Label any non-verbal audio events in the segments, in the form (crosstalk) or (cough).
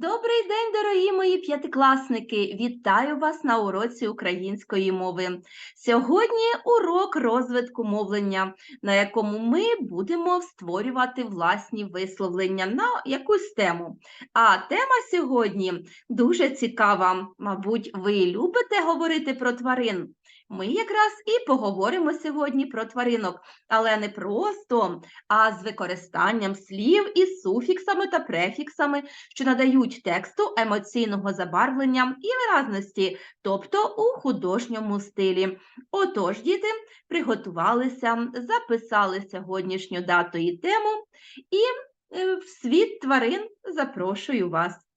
Добрий день, дорогі мої п'ятикласники! Вітаю вас на уроці української мови. Сьогодні урок розвитку мовлення, на якому ми будемо створювати власні висловлення на якусь тему. А тема сьогодні дуже цікава. Мабуть, ви любите говорити про тварин. Ми якраз і поговоримо сьогодні про тваринок, але не просто, а з використанням слів із суфіксами та префіксами, що надають тексту емоційного забарвлення і виразності, тобто у художньому стилі. Отож, діти приготувалися, записали сьогоднішню дату і тему, і е, в світ тварин запрошую вас.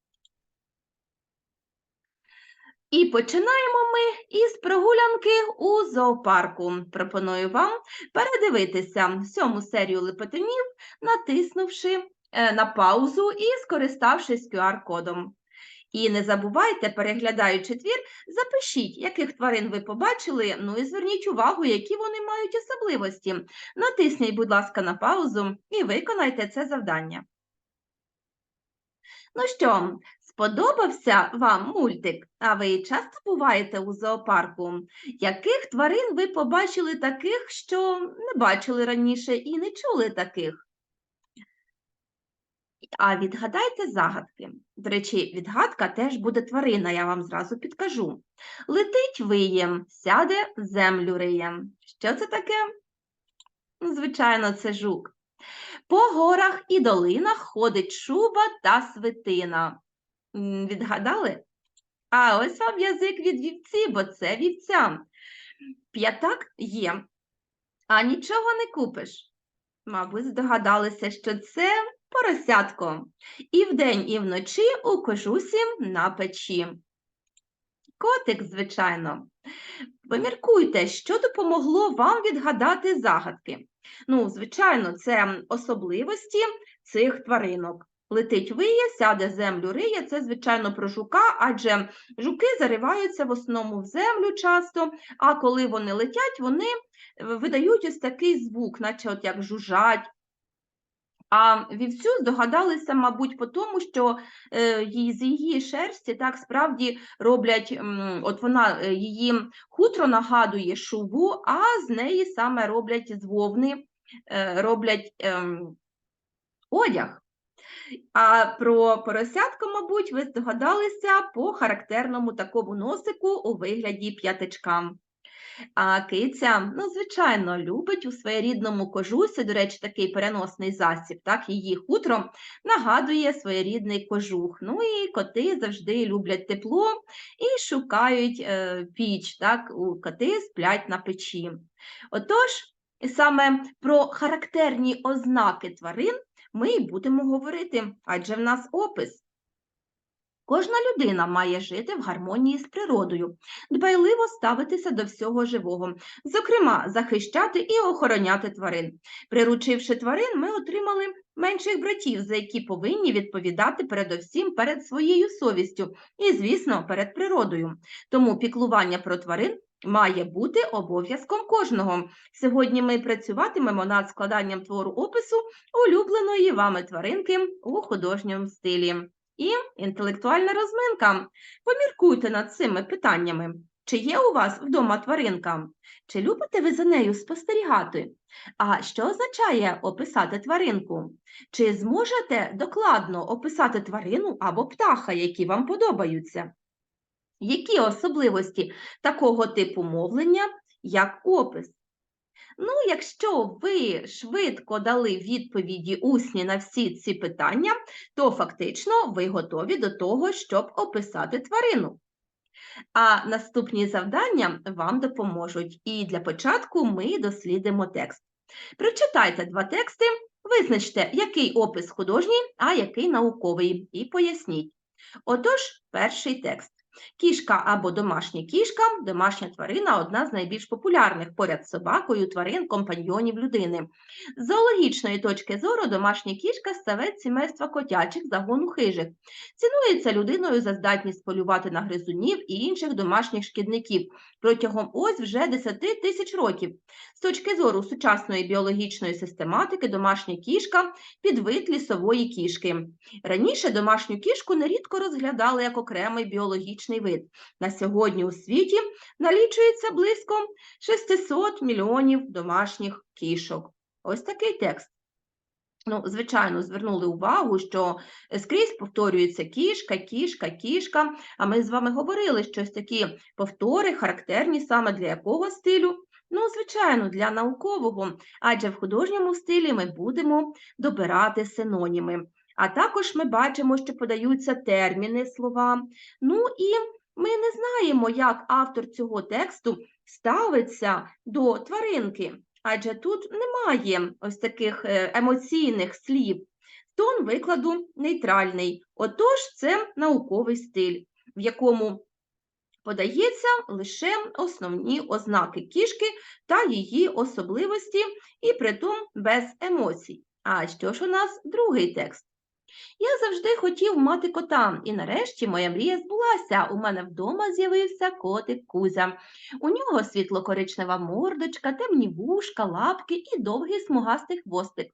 І починаємо ми із прогулянки у зоопарку. Пропоную вам передивитися сьому серію лепетунів, натиснувши е, на паузу і скориставшись QR-кодом. І не забувайте, переглядаючи твір, запишіть, яких тварин ви побачили, ну і зверніть увагу, які вони мають особливості. Натисніть, будь ласка, на паузу і виконайте це завдання. Ну що, сподобався вам мультик? А ви часто буваєте у зоопарку? Яких тварин ви побачили таких, що не бачили раніше і не чули таких? А відгадайте загадки. До речі, відгадка теж буде тварина, я вам зразу підкажу. Летить виє, сяде, землю риє. Що це таке? Звичайно, це жук. По горах і долинах ходить шуба та свитина. Відгадали? А ось вам язик від вівці, бо це вівця. П'ятак є, а нічого не купиш. Мабуть, здогадалися, що це поросятко. І вдень, і вночі у кожусі на печі. Котик, звичайно. Поміркуйте, що допомогло вам відгадати загадки. Ну, звичайно, це особливості цих тваринок. Летить виє, сяде землю риє, це, звичайно, про жука, адже жуки зариваються в основному в землю часто, а коли вони летять, вони е, видають ось такий звук, наче от як жужжать. А вівцю здогадалися, мабуть, по тому, що е, з її шерсті так справді роблять, от вона е, її хутро нагадує шубу, а з неї саме роблять з вовни, роблять ем, одяг. А про поросятко, мабуть, ви здогадалися по характерному такому носику у вигляді п'ятичка. А киця, ну, звичайно, любить у своєрідному кожусі, до речі, такий переносний засіб, так, її хутро нагадує своєрідний кожух. Ну і коти завжди люблять тепло і шукають е, піч, так, у коти сплять на печі. Отож, саме про характерні ознаки тварин ми й будемо говорити, адже в нас опис. Кожна людина має жити в гармонії з природою, дбайливо ставитися до всього живого, зокрема, захищати і охороняти тварин. Приручивши тварин, ми отримали менших братів, за які повинні відповідати передовсім перед своєю совістю і, звісно, перед природою. Тому піклування про тварин має бути обов'язком кожного. Сьогодні ми працюватимемо над складанням твору опису улюбленої вами тваринки у художньому стилі. І інтелектуальна розминка. Поміркуйте над цими питаннями. Чи є у вас вдома тваринка? Чи любите ви за нею спостерігати? А що означає описати тваринку? Чи зможете докладно описати тварину або птаха, які вам подобаються? Які особливості такого типу мовлення, як опис? Ну, якщо ви швидко дали відповіді усні на всі ці питання, то фактично ви готові до того, щоб описати тварину. А наступні завдання вам допоможуть. І для початку ми дослідимо текст. Прочитайте два тексти, визначте, який опис художній, а який науковий, і поясніть. Отож, перший текст. Кішка або домашня кішка, домашня тварина одна з найбільш популярних поряд з собакою тварин компаньйонів людини. З зоологічної точки зору домашня кішка ставець сімейства котячих загону хижих. Цінується людиною за здатність полювати на гризунів і інших домашніх шкідників протягом ось вже 10 тисяч років. З точки зору сучасної біологічної систематики, домашня кішка підвид лісової кішки. Раніше домашню кішку нерідко розглядали як окремий біологічний вид. На сьогодні у світі налічується близько 600 мільйонів домашніх кішок. Ось такий текст. Ну, звичайно, звернули увагу, що скрізь повторюється кішка, кішка, кішка. А ми з вами говорили, що ось такі повтори характерні саме для якого стилю? Ну, звичайно, для наукового, адже в художньому стилі ми будемо добирати синоніми. А також ми бачимо, що подаються терміни слова. Ну і ми не знаємо, як автор цього тексту ставиться до тваринки, адже тут немає ось таких е, емоційних слів. Тон викладу нейтральний. Отож, це науковий стиль, в якому подається лише основні ознаки кішки та її особливості, і притом без емоцій. А що ж у нас другий текст? Я завжди хотів мати кота, і нарешті моя мрія збулася. У мене вдома з'явився котик Кузя. У нього світло-коричнева мордочка, темні вушка, лапки і довгий смугастий хвостик.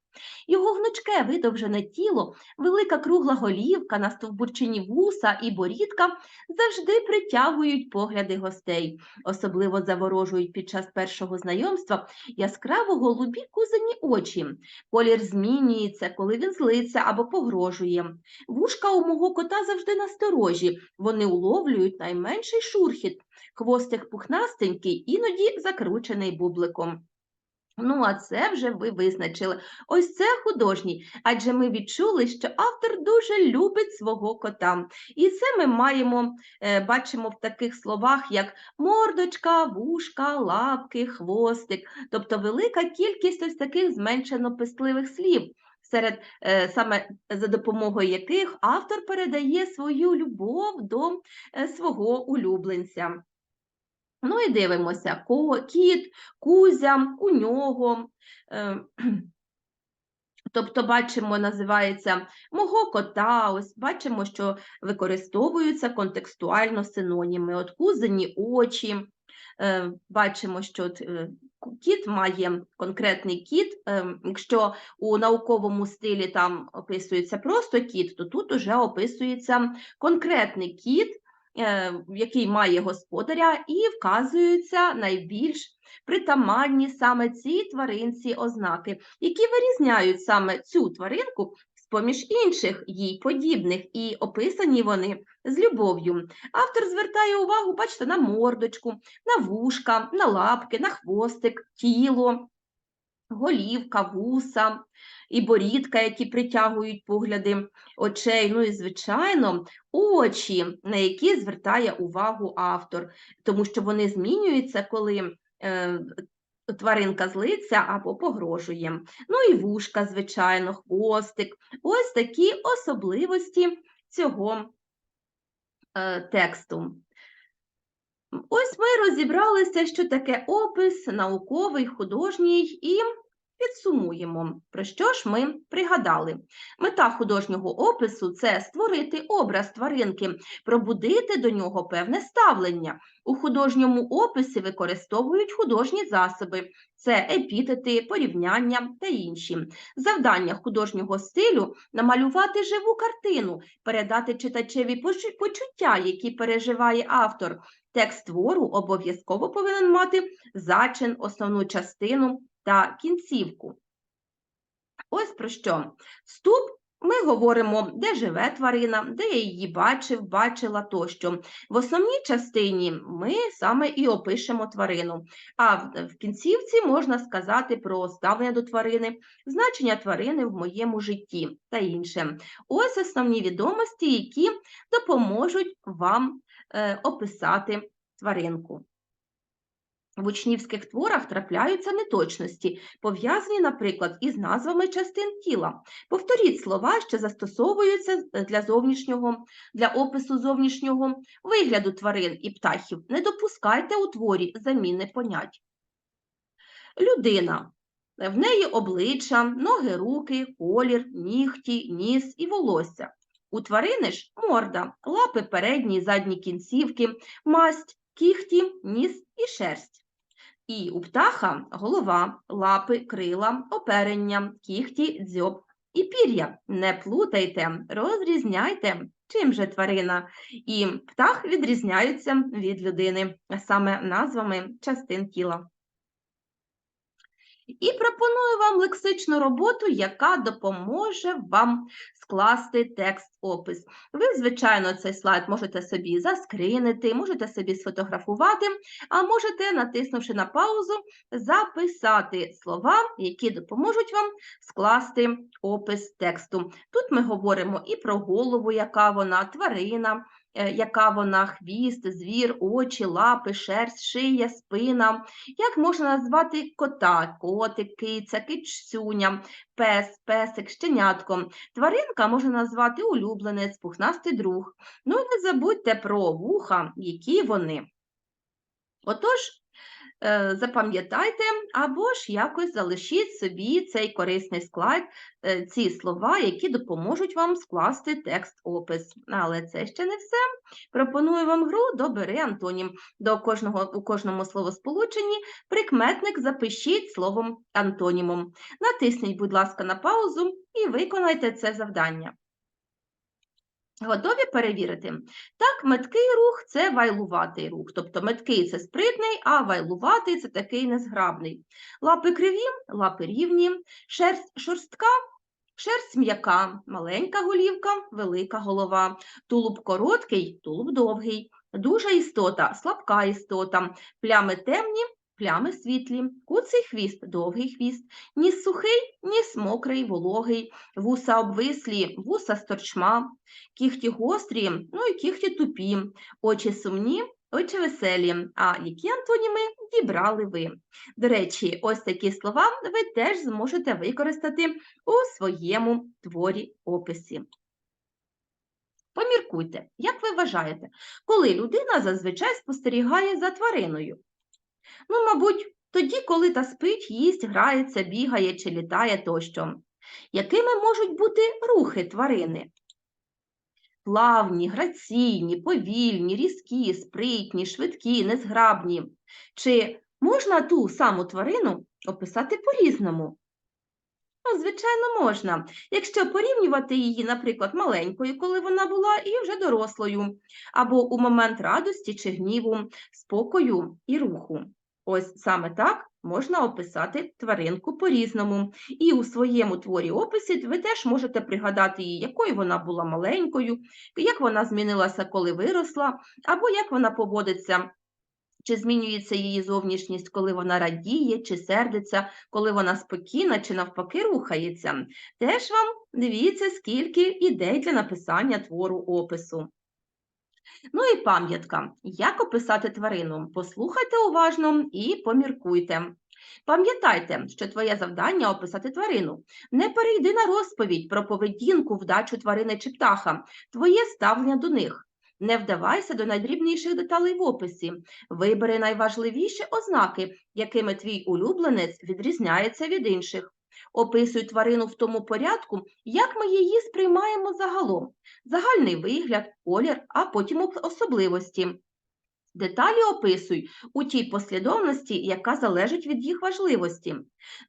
Його гнучке видовжене тіло, велика кругла голівка, настовбурчені вуса і борідка завжди притягують погляди гостей. Особливо заворожують під час першого знайомства яскраво голубі кузені очі. Колір змінюється, коли він злиться або погрожує. Вушка у мого кота завжди насторожі, вони уловлюють найменший шурхіт. Хвостик пухнастенький, іноді закручений бубликом. Ну, а це вже ви визначили. Ось це художній, адже ми відчули, що автор дуже любить свого кота. І це ми маємо, е, бачимо в таких словах, як мордочка, вушка, лапки, хвостик, тобто велика кількість ось таких зменшено писливих слів серед е, саме за допомогою яких автор передає свою любов до е, свого улюбленця. Ну і дивимося, кіт, кузя, у нього. Е, (clears throat) Тобто, бачимо, називається мого кота, ось бачимо, що використовуються контекстуально синоніми. От кузені очі, бачимо, що е, кіт має конкретний кіт. Е, якщо у науковому стилі там описується просто кіт, то тут уже описується конкретний кіт, е, який має господаря, і вказуються найбільш притаманні саме цій тваринці ознаки, які вирізняють саме цю тваринку з-поміж інших їй подібних, і описані вони з любов'ю. Автор звертає увагу, бачите, на мордочку, на вушка, на лапки, на хвостик, тіло, голівка, вуса і борідка, які притягують погляди очей. Ну і, звичайно, очі, на які звертає увагу автор, тому що вони змінюються, коли е, тваринка злиться або погрожує. Ну і вушка, звичайно, хвостик. Ось такі особливості цього е, тексту. Ось ми розібралися, що таке опис, науковий, художній, і підсумуємо, про що ж ми пригадали. Мета художнього опису це створити образ тваринки, пробудити до нього певне ставлення. У художньому описі використовують художні засоби, це епітети, порівняння та інші. Завдання художнього стилю намалювати живу картину, передати читачеві почуття, які переживає автор. Текст твору обов'язково повинен мати зачин, основну частину та кінцівку. Ось про що. Ступ ми говоримо, де живе тварина, де я її бачив, бачила тощо. В основній частині ми саме і опишемо тварину, а в кінцівці можна сказати про ставлення до тварини, значення тварини в моєму житті та інше. Ось основні відомості, які допоможуть вам е, описати тваринку. В учнівських творах трапляються неточності, пов'язані, наприклад, із назвами частин тіла. Повторіть слова, що застосовуються для зовнішнього, для опису зовнішнього вигляду тварин і птахів. Не допускайте у творі заміни понять. Людина. В неї обличчя, ноги, руки, колір, нігті, ніс і волосся. У тварини ж морда, лапи передні задні кінцівки, масть, кіхті, ніс і шерсть. І у птаха голова, лапи, крила, оперення, кіхті, дзьоб і пір'я. Не плутайте, розрізняйте, чим же тварина і птах відрізняються від людини, саме назвами частин тіла. І пропоную вам лексичну роботу, яка допоможе вам скласти текст-опис. Ви, звичайно, цей слайд можете собі заскринити, можете собі сфотографувати, а можете, натиснувши на паузу, записати слова, які допоможуть вам скласти опис тексту. Тут ми говоримо і про голову, яка вона, тварина, яка вона, хвіст, звір, очі, лапи, шерсть, шия, спина. Як можна назвати кота, котик, киця, кичсюня, пес, песик, щенятко. Тваринка можна назвати улюбленець, пухнастий друг. Ну і не забудьте про вуха, які вони. Отож, е, запам'ятайте або ж якось залишіть собі цей корисний склад, е, ці слова, які допоможуть вам скласти текст-опис. Але це ще не все. Пропоную вам гру «Добери антонім». До кожного, у кожному словосполученні прикметник запишіть словом антонімом. Натисніть, будь ласка, на паузу і виконайте це завдання. Готові перевірити? Так, меткий рух це вайлуватий рух. Тобто меткий це спритний, а вайлуватий це такий незграбний. Лапи криві, лапи рівні, шерсть шорстка, шерсть м'яка, маленька голівка, велика голова, тулуб короткий, тулуб довгий, дуже істота, слабка істота, плями темні, плями світлі, куций хвіст, довгий хвіст, ніс сухий, ніс мокрий, вологий, вуса обвислі, вуса сторчма, кіхті гострі, ну і кіхті тупі, очі сумні, очі веселі. А які антоніми дібрали ви? До речі, ось такі слова ви теж зможете використати у своєму творі описі. Поміркуйте, як ви вважаєте, коли людина зазвичай спостерігає за твариною? Ну, мабуть, тоді, коли та спить, їсть, грається, бігає чи літає тощо. Якими можуть бути рухи тварини? Плавні, граційні, повільні, різкі, спритні, швидкі, незграбні. Чи можна ту саму тварину описати по-різному? Ну, звичайно, можна. Якщо порівнювати її, наприклад, маленькою, коли вона була, і вже дорослою, або у момент радості чи гніву, спокою і руху. Ось саме так можна описати тваринку по-різному. І у своєму творі описі ви теж можете пригадати її, якою вона була маленькою, як вона змінилася, коли виросла, або як вона поводиться. Чи змінюється її зовнішність, коли вона радіє, чи сердиться, коли вона спокійна, чи навпаки рухається. Теж вам дивіться, скільки ідей для написання твору опису. Ну і пам'ятка. Як описати тварину? Послухайте уважно і поміркуйте. Пам'ятайте, що твоє завдання описати тварину. Не перейди на розповідь про поведінку, вдачу тварини чи птаха, твоє ставлення до них. Не вдавайся до найдрібніших деталей в описі. Вибери найважливіші ознаки, якими твій улюбленець відрізняється від інших. Описуй тварину в тому порядку, як ми її сприймаємо загалом. Загальний вигляд, колір, а потім особливості. Деталі описуй у тій послідовності, яка залежить від їх важливості.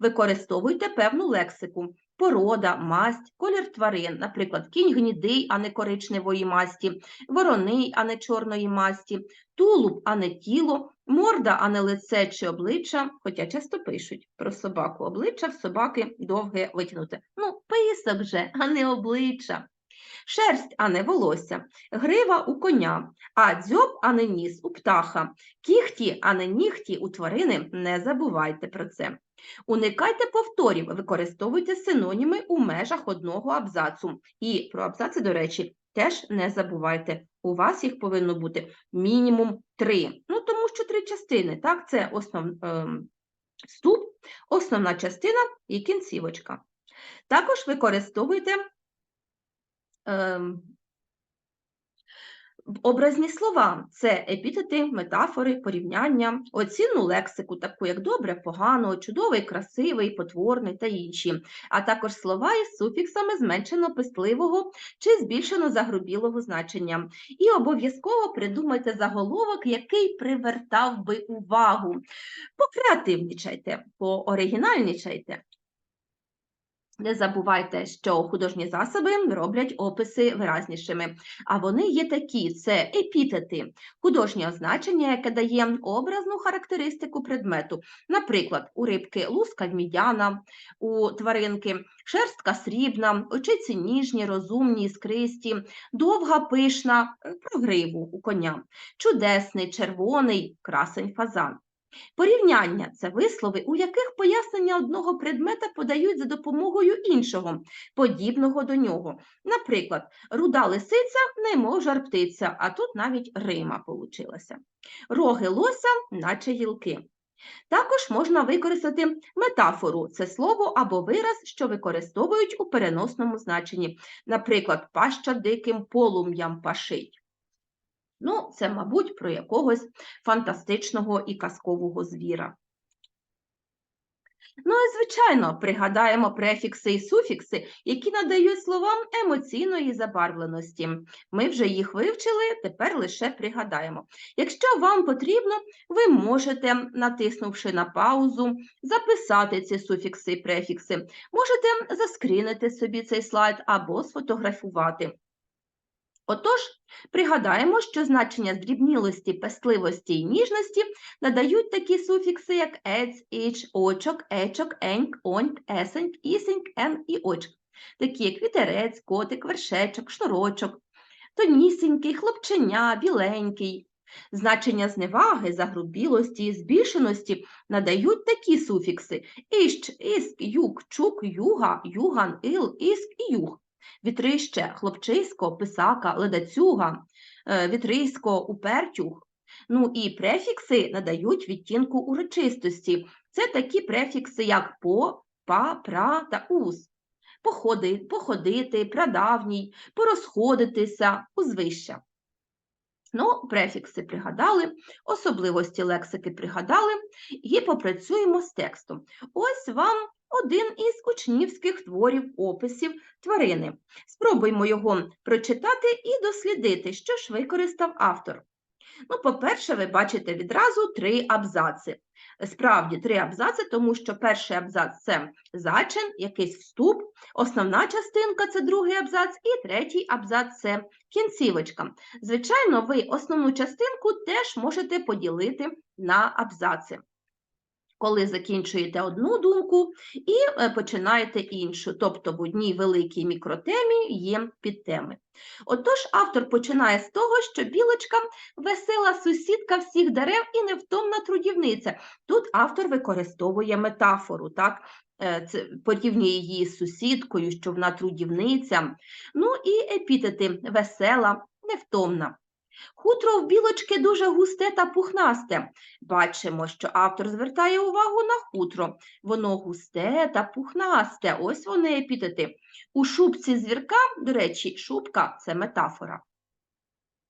Використовуйте певну лексику. Порода, масть, колір тварин, наприклад, кінь гнідий, а не коричневої масті, вороний, а не чорної масті, тулуб, а не тіло, морда, а не лице чи обличчя, хоча часто пишуть про собаку обличчя в собаки довге витягнуте. Ну, писок же, а не обличчя. Шерсть, а не волосся, грива у коня, а дзьоб, а не ніс у птаха, кіхті, а не нігті у тварини, не забувайте про це. Уникайте повторів, використовуйте синоніми у межах одного абзацу. І про абзаци, до речі, теж не забувайте. У вас їх повинно бути мінімум три. Ну, тому що три частини, так, це основ, е, ступ, основна частина і кінцівочка. Також використовуйте ем, Образні слова це епітети, метафори, порівняння, оцінну лексику, таку як добре, погано, чудовий, красивий, потворний та інші, а також слова із суфіксами зменшено писливого чи збільшено загрубілого значення. І обов'язково придумайте заголовок, який привертав би увагу. Покреативнічайте, пооригінальнічайте. Не забувайте, що художні засоби роблять описи виразнішими, а вони є такі: це епітети, художнє означення, яке дає образну характеристику предмету. Наприклад, у рибки луска мідяна, у тваринки шерстка срібна, очиці ніжні, розумні, іскристі, довга пишна е, про гриву у коня, чудесний, червоний красень фазан. Порівняння це вислови, у яких пояснення одного предмета подають за допомогою іншого, подібного до нього. Наприклад, руда лисиця, немов жар птиця, а тут навіть рима получилася. Роги лося, наче гілки. Також можна використати метафору це слово або вираз, що використовують у переносному значенні. Наприклад, паща диким полум'ям пашить. Ну, це, мабуть, про якогось фантастичного і казкового звіра. Ну і, звичайно, пригадаємо префікси і суфікси, які надають словам емоційної забарвленості. Ми вже їх вивчили, тепер лише пригадаємо. Якщо вам потрібно, ви можете, натиснувши на паузу, записати ці суфікси і префікси. Можете заскрінити собі цей слайд або сфотографувати. Отож, пригадаємо, що значення здрібнілості, пестливості і ніжності надають такі суфікси, як ець, іч, очок, ечок, еньк, оньк, есеньк, ісеньк, ен і очк, такі як вітерець, котик, вершечок, шнурочок, тонісенький, хлопченя, біленький. Значення зневаги, загрубілості і збільшеності надають такі суфікси. Іщ, іск, юк, чук, юга, юган, ил, іск і юг вітрище, хлопчисько, писака, ледацюга, е, вітрисько, упертюг. Ну і префікси надають відтінку урочистості. Це такі префікси, як по, па, пра та ус. Походи, походити, прадавній, порозходитися, узвища. Ну, префікси пригадали, особливості лексики пригадали і попрацюємо з текстом. Ось вам один із учнівських творів описів тварини. Спробуймо його прочитати і дослідити, що ж використав автор. Ну, По-перше, ви бачите відразу три абзаци. Справді, три абзаци, тому що перший абзац це зачин, якийсь вступ, основна частинка це другий абзац, і третій абзац це кінцівочка. Звичайно, ви основну частинку теж можете поділити на абзаци коли закінчуєте одну думку і е, починаєте іншу, тобто в одній великій мікротемі є підтеми. Отож, автор починає з того, що білочка весела сусідка всіх дерев і невтомна трудівниця. Тут автор використовує метафору, так? Е, це порівнює її з сусідкою, що вона трудівниця. Ну і епітети весела, невтомна. Хутро в білочки дуже густе та пухнасте. Бачимо, що автор звертає увагу на хутро. Воно густе та пухнасте. Ось вони епітети. У шубці звірка, до речі, шубка це метафора.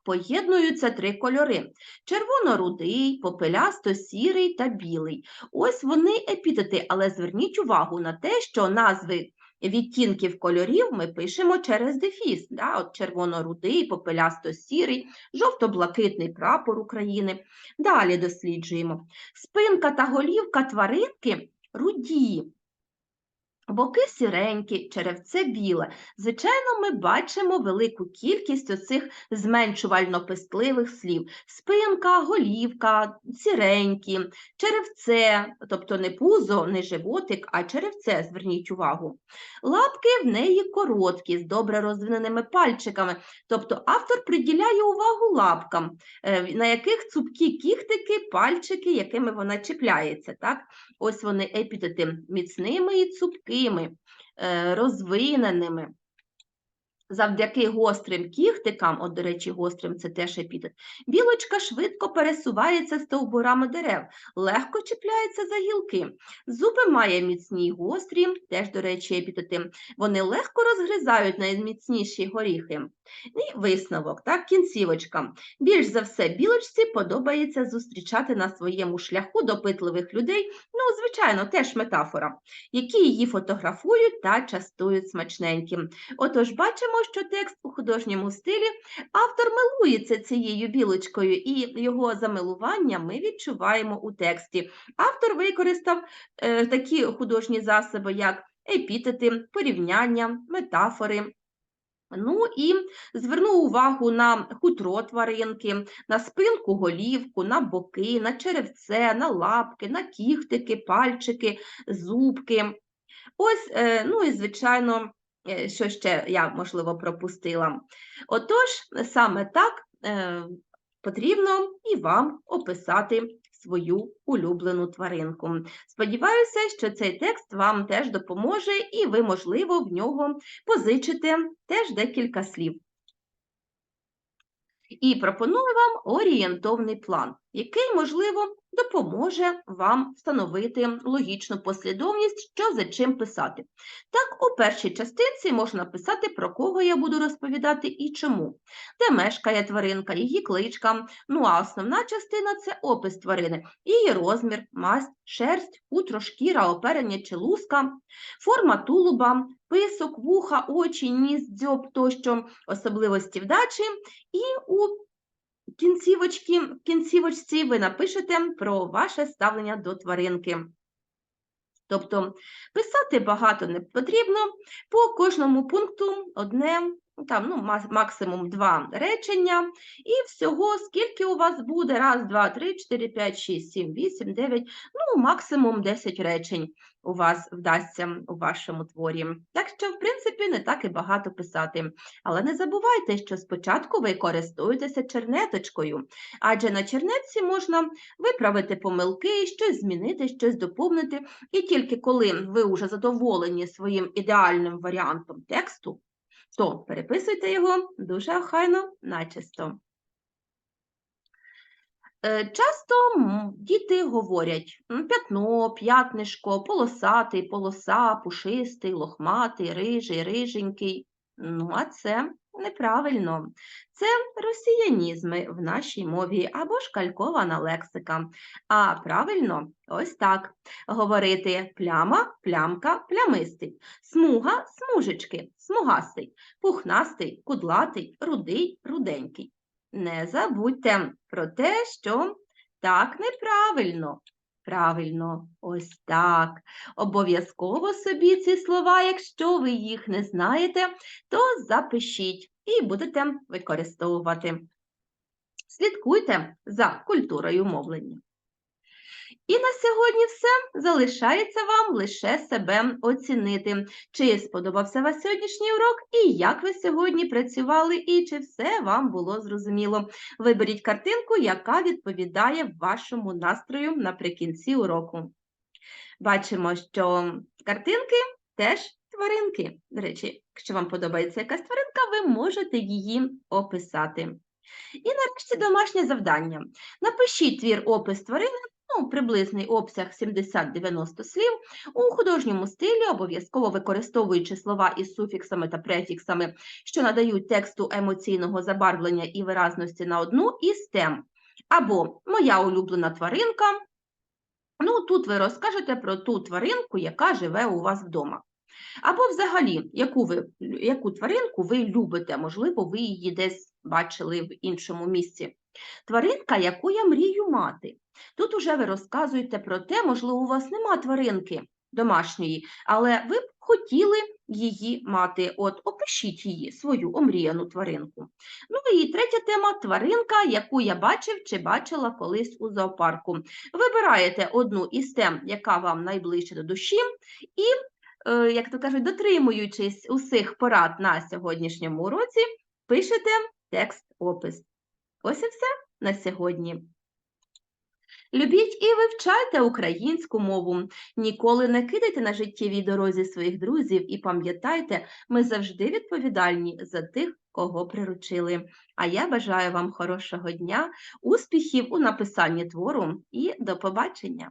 Поєднуються три кольори: червоно-рудий, попелясто-сірий та білий. Ось вони епітети, але зверніть увагу на те, що назви відтінків кольорів ми пишемо через дефіс. Да? От Червоно-рудий, попелясто-сірий, жовто-блакитний прапор України. Далі досліджуємо. Спинка та голівка тваринки руді. Боки сіренькі, черевце біле. Звичайно, ми бачимо велику кількість оцих зменшувально-пестливих слів: спинка, голівка, сіренькі, черевце, тобто не пузо, не животик, а черевце, зверніть увагу. Лапки в неї короткі, з добре розвиненими пальчиками. Тобто автор приділяє увагу лапкам, е, на яких цупкі кіхтики, пальчики, якими вона чіпляється. Так? Ось вони епітети міцними і цупкими, е, розвиненими. Завдяки гострим кіхтикам, от, до речі, гострим це теж епітет, білочка швидко пересувається стовбурами дерев, легко чіпляється за гілки. Зуби має міцні й гострі, теж, до речі, епітети. Вони легко розгризають найміцніші горіхи. І висновок, так, кінцівочка. Більш за все, білочці подобається зустрічати на своєму шляху допитливих людей, ну, звичайно, теж метафора, які її фотографують та частують смачненьким. Отож, бачимо, що текст у художньому стилі автор милується цією білочкою, і його замилування ми відчуваємо у тексті. Автор використав е, такі художні засоби, як епітети, порівняння, метафори. Ну і звернув увагу на хутро тваринки, на спинку голівку, на боки, на черевце, на лапки, на кіхтики, пальчики, зубки. Ось, е, ну і звичайно, е, що ще я, можливо, пропустила. Отож, саме так е, потрібно і вам описати свою улюблену тваринку. Сподіваюся, що цей текст вам теж допоможе, і ви, можливо, в нього позичите теж декілька слів. І пропоную вам орієнтовний план, який, можливо, допоможе вам встановити логічну послідовність, що за чим писати. Так, у першій частинці можна писати, про кого я буду розповідати і чому, де мешкає тваринка, її кличка. Ну а основна частина це опис тварини, її розмір, масть, шерсть, хутро, шкіра, оперення чи луска, форма тулуба, писок, вуха, очі, ніс, дзьоб тощо, особливості вдачі. І у кінцівочці, в кінцівочці ви напишете про ваше ставлення до тваринки. Тобто писати багато не потрібно, по кожному пункту одне, там, ну, максимум два речення, і всього скільки у вас буде? Раз, два, три, чотири, п'ять, шість, сім, вісім, дев'ять, ну, максимум 10 речень у вас вдасться у вашому творі. Так що, в принципі, не так і багато писати. Але не забувайте, що спочатку ви користуєтеся чернеточкою, адже на чернетці можна виправити помилки, щось змінити, щось доповнити. І тільки коли ви вже задоволені своїм ідеальним варіантом тексту, то переписуйте його дуже охайно, начисто. Е, Часто діти говорять п'ятно, п'ятнишко, полосатий, полоса, пушистий, лохматий, рижий, риженький. Ну, а це неправильно. Це росіянізми в нашій мові або ж калькована лексика. А правильно ось так говорити пляма, плямка, плямистий, смуга, смужечки, смугастий, пухнастий, кудлатий, рудий, руденький. Не забудьте про те, що так неправильно. Правильно, ось так. Обов'язково собі ці слова, якщо ви їх не знаєте, то запишіть і будете використовувати. Слідкуйте за культурою мовлення. І на сьогодні все. Залишається вам лише себе оцінити. Чи сподобався вас сьогоднішній урок, і як ви сьогодні працювали, і чи все вам було зрозуміло. Виберіть картинку, яка відповідає вашому настрою наприкінці уроку. Бачимо, що картинки теж тваринки. До речі, якщо вам подобається якась тваринка, ви можете її описати. І нарешті домашнє завдання. Напишіть твір опис тварини, ну, приблизний обсяг 70-90 слів, у художньому стилі, обов'язково використовуючи слова із суфіксами та префіксами, що надають тексту емоційного забарвлення і виразності на одну із тем. Або моя улюблена тваринка. Ну, тут ви розкажете про ту тваринку, яка живе у вас вдома. Або взагалі, яку, ви, яку тваринку ви любите, можливо, ви її десь бачили в іншому місці. Тваринка, яку я мрію мати. Тут уже ви розказуєте про те, можливо, у вас нема тваринки домашньої, але ви б хотіли її мати. От опишіть її, свою омріяну тваринку. Ну і третя тема тваринка, яку я бачив чи бачила колись у зоопарку. Вибираєте одну із тем, яка вам найближче до душі, і, е, як то кажуть, дотримуючись усіх порад на сьогоднішньому уроці, пишете текст-опис. Ось і все на сьогодні. Любіть і вивчайте українську мову. Ніколи не кидайте на життєвій дорозі своїх друзів і пам'ятайте, ми завжди відповідальні за тих, кого приручили. А я бажаю вам хорошого дня, успіхів у написанні твору і до побачення!